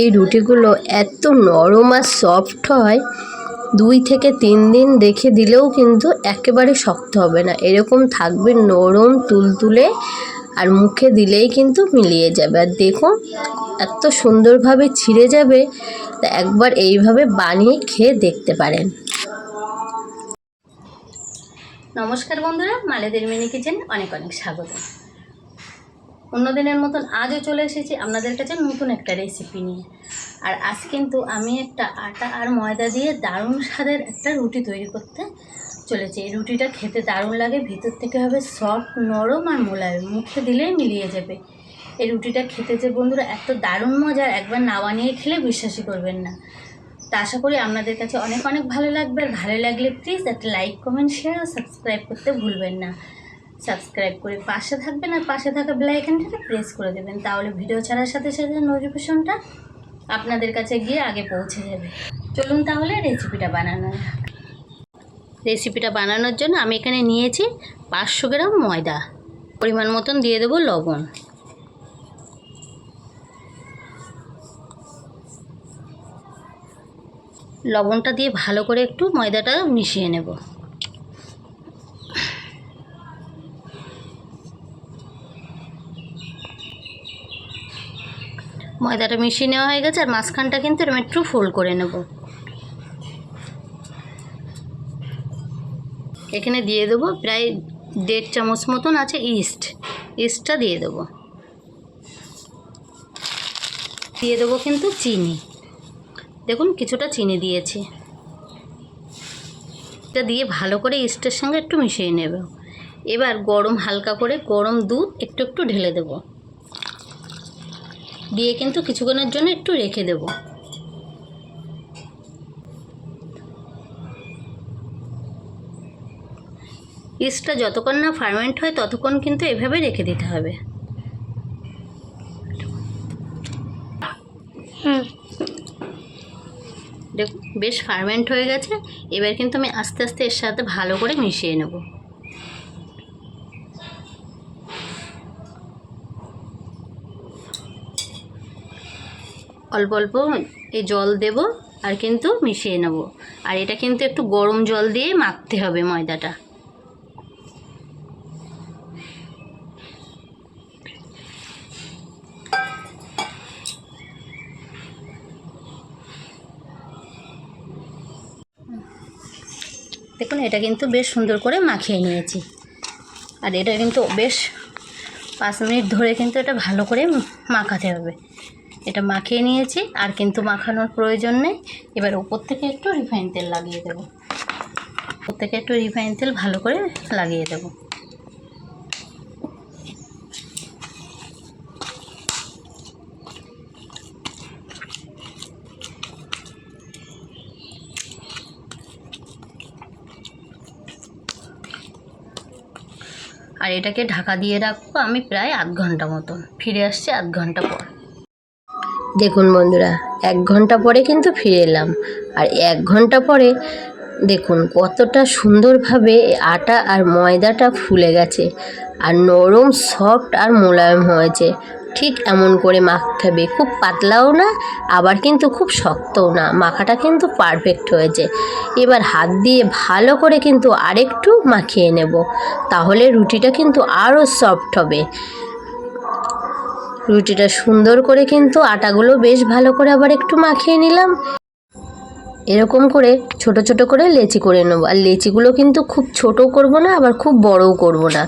এই রুটিগুলো এত নরম আর সফট হয়, দুই থেকে তিন দিন রেখে দিলেও কিন্তু একেবারে শক্ত হবে না। এরকম থাকবে নরম, তুলতুলে আর মুখে দিলেই কিন্তু মিলিয়ে যাবে। আর দেখুন, এত সুন্দরভাবে ছিঁড়ে যাবে, তা একবার এইভাবে বানিয়ে খেয়ে দেখতে পারেন। নমস্কার বন্ধুরা, মালেদের মিনি কিচেন অনেক অনেক স্বাগত। অন্যদিনের মতন আজও চলে এসেছি আপনাদের কাছে নতুন একটা রেসিপি নিয়ে। আর আজ কিন্তু আমি একটা আটা আর ময়দা দিয়ে দারুণ স্বাদের একটা রুটি তৈরি করতে চলেছি। এই রুটিটা খেতে দারুণ লাগে, ভিতর থেকে হবে সফট নরম আর মোলায়েম। মুখে দিলেই মিলিয়ে যাবে। এই রুটিটা খেতে যে বন্ধুরা এত দারুণ মজার একবার না বানিয়ে খেলে বিশ্বাসই করবেন না। তা আশা করি আপনাদের কাছে অনেক অনেক ভালো লাগবে। আর ভালো লাগলে প্লিজ একটা লাইক কমেন্ট শেয়ার আর সাবস্ক্রাইব করতে ভুলবেন না। সাবস্ক্রাইব করে পাশে থাকবেন আর পাশে থাকা বেলাইকানটাকে প্রেস করে দেবেন। তাহলে ভিডিও ছাড়ার সাথে সাথে নোটিফিকেশনটা আপনাদের কাছে গিয়ে আগে পৌঁছে যাবে। চলুন তাহলে রেসিপিটা বানানো। রেসিপিটা বানানোর জন্য আমি এখানে নিয়েছি পাঁচশো গ্রাম ময়দা। পরিমাণ মতন দিয়ে দেবো লবণ। লবণটা দিয়ে ভালো করে একটু ময়দাটা মিশিয়ে নেব। ময়দাটা মিশিয়ে নেওয়া হয়ে গেছে, আর মাঝখানটা কিন্তু এরকম একটু ফোল্ড করে নেব। এখানে দিয়ে দেবো প্রায় দেড় চামচ মতন আছে ইস্ট ইস্টটা দিয়ে দেবো। দিয়ে দেবো কিন্তু চিনি। দেখুন কিছুটা চিনি দিয়েছি। এটা দিয়ে ভালো করে ইস্টের সঙ্গে একটু মিশিয়ে নেব। এবার গরম হালকা করে গরম দুধ একটু একটু ঢেলে দেব। দিয়ে কিন্তু কিছুক্ষণের জন্য একটু রেখে দেব। ইস্টটা যতক্ষণ না ফার্মেন্ট হয় ততক্ষণ কিন্তু এভাবে রেখে দিতে হবে। বেশ ফার্মেন্ট হয়ে গেছে। এবার কিন্তু আমি আস্তে আস্তে এর সাথে ভালো করে মিশিয়ে নেব। অল্প অল্প এই জল দেব আর কিন্তু মিশিয়ে নেব। আর এটা কিন্তু একটু গরম জল দিয়ে মাখতে হবে ময়দাটা। দেখুন, এটা কিন্তু বেশ সুন্দর করে মাখিয়ে নিয়েছি। আর এটা কিন্তু বেশ পাঁচ মিনিট ধরে কিন্তু এটা ভালো করে মাখাতে হবে। এটা মাখিয়ে নিয়েছি, আর কিন্তু মাখানোর প্রয়োজন নেই। এবার উপর থেকে একটু রিফাইন তেল লাগিয়ে দেবো। উপর থেকে একটু রিফাইন তেল ভালো করে লাগিয়ে দেবো। আর এটাকে ঢাকা দিয়ে রাখব আমি প্রায় আধ ঘণ্টা মতন। ফিরে আসছি আধ ঘণ্টা পর। দেখুন বন্ধুরা, এক ঘণ্টা পরে কিন্তু ফিরে এলাম। আর এক ঘণ্টা পরে দেখুন কতটা সুন্দরভাবে আটা আর ময়দাটা ফুলে গেছে আর নরম সফট আর মোলায়েম হয়েছে। ঠিক এমন করে মাখতে হবে। খুব পাতলাও না, আবার কিন্তু খুব শক্তও না। মাখাটা কিন্তু পারফেক্ট হয়েছে। এবার হাত দিয়ে ভালো করে কিন্তু আরেকটু মাখিয়ে নেব। তাহলে রুটিটা কিন্তু আরও সফট হবে। রুটিটা সুন্দর করে কিন্তু আটাগুলো বেশ ভালো করে আবার একটু মাখিয়ে নিলাম। এরকম করে ছোট ছোট করে লেচি করে নেব। আর লেচিগুলো কিন্তু খুব ছোট করব না, আবার খুব বড়ও করব না।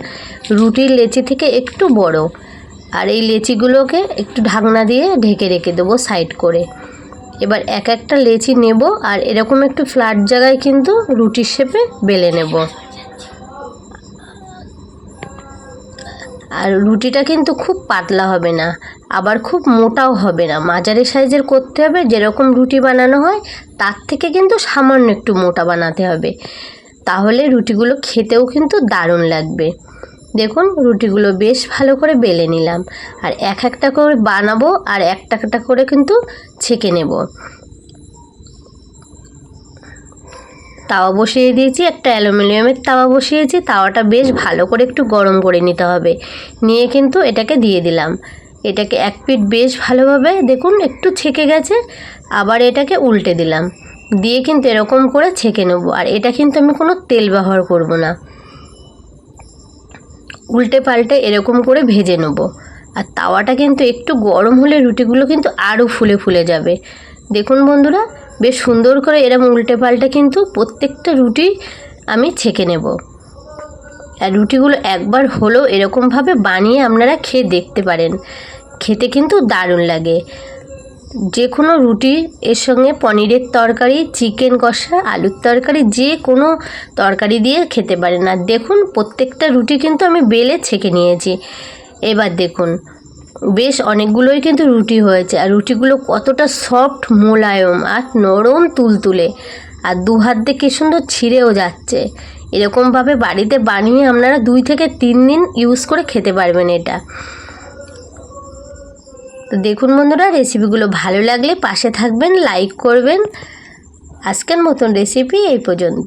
রুটির লেচি থেকে একটু বড়। আর এই লেচিগুলোকে একটু ঢাকনা দিয়ে ঢেকে রেখে দেবো সাইড করে। এবার এক একটা লেচি নেব, আর এরকম একটু ফ্ল্যাট জায়গায় কিন্তু রুটির শেপে বেলে নেব। আর রুটিটা কিন্তু খুব পাতলা হবে না, আবার খুব মোটাও হবে না। মাঝারি সাইজের করতে হবে, যেরকম রুটি বানানো হয়, তার থেকে কিন্তু সামান্য একটু মোটা বানাতে হবে। তাহলে রুটিগুলো খেতেও কিন্তু দারুণ লাগবে। দেখুন, রুটিগুলো বেশ ভালো করে বেলে নিলাম। আর এক একটা করে বানাবো, আর একটা একটা করে কিন্তু ছেঁকে নেব। তাওয়া বসিয়ে দিয়েছি, একটা অ্যালুমিনিয়ামের তাওয়া বসিয়েছি, তাওয়াটা বেশ ভালো করে একটু গরম করে নিতে হবে। নিয়ে কিন্তু এটাকে দিয়ে দিলাম। এটাকে এক পিঠ বেশ ভালোভাবে দেখুন একটু ছেঁকে গেছে, আবার এটাকে উল্টে দিলাম। দিয়ে কিন্তু এরকম করে ছেঁকে নেব, আর এটা কিন্তু আমি কোনো তেল ব্যবহার করব না। উল্টে পাল্টে এরকম করে ভেজে নেব। আর তাওয়াটা কিন্তু একটু গরম হলে রুটিগুলো কিন্তু আরও ফুলে ফুলে যাবে। দেখুন বন্ধুরা বেশ সুন্দর করে এরম উল্টে পাল্টে কিন্তু প্রত্যেকটা রুটি আমি ছেঁকে নেব। আর রুটিগুলো একবার হলেও এরকমভাবে বানিয়ে আপনারা খেয়ে দেখতে পারেন। খেতে কিন্তু দারুণ লাগে। যে কোনো রুটি, এর সঙ্গে পনিরের তরকারি, চিকেন কষা, আলুর তরকারি, যে কোনো তরকারি দিয়ে খেতে পারেন। আর দেখুন, প্রত্যেকটা রুটি কিন্তু আমি বেলে ছেঁকে নিয়েছি। এবার দেখুন বেশ অনেকগুলোই কিন্তু রুটি হয়েছে। আর রুটিগুলো কতটা সফট মোলায়ম আর নরম তুলতুলে। আর দু হাত দিয়ে কি সুন্দর ছিঁড়েও যাচ্ছে। এরকমভাবে বাড়িতে বানিয়ে আপনারা দুই থেকে তিন দিন ইউজ করে খেতে পারবেন এটা। তো দেখুন বন্ধুরা রেসিপিগুলো ভালো লাগলে পাশে থাকবেন লাইক করবেন। আজকের মতন রেসিপি এই পর্যন্ত।